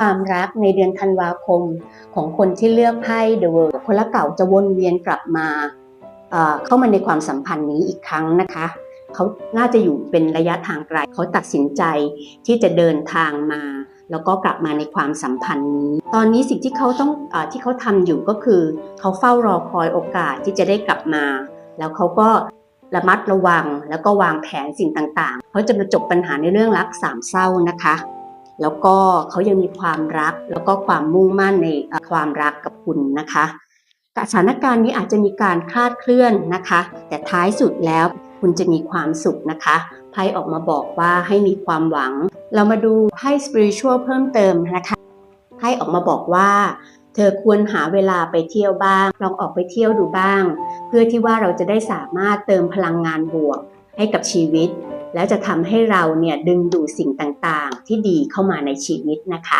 ความรักในเดือนธันวาคมของคนที่เลือกไพ่ The World คนละเก่าจะวนเวียนกลับมาเข้ามาในความสัมพันธ์นี้อีกครั้งนะคะ เขาน่าจะอยู่เป็นระยะทางไกลเขาตัดสินใจที่จะเดินทางมา แล้วก็กลับมาในความสัมพันธ์นี้ ตอนนี้สิ่งที่เขาต้องอที่เขาทำอยู่ก็คือ เขาเฝ้ารอคอยโอกาสที่จะได้กลับมา แล้วเขาก็ระมัดระวังแล้วก็วางแผนสิ่งต่างๆ เขาจะมาจบปัญหาในเรื่องรักสามเศร้านะคะ แล้วก็เขายังมีความรักแล้วก็ความมุ่งมั่นในความรักกับคุณนะคะสถานการณ์นี้อาจจะมีการคลาดเคลื่อนนะคะ แต่ท้ายสุดแล้วคุณจะมีความสุขนะคะไพ่ออกมาบอกว่าให้มีความหวัง เรามาดูไพ่ spiritual เพิ่มเติมนะคะไพ่ออกมาบอกว่า เธอควรหาเวลาไปเที่ยวบ้าง ลองออกไปเที่ยวดูบ้าง เพื่อที่ว่าเราจะได้สามารถเติมพลังงานบวกให้กับชีวิต แล้วจะทำให้เราเนี่ยดึงดูดสิ่งต่างๆ ที่ดีเข้ามาในชีวิตนะคะ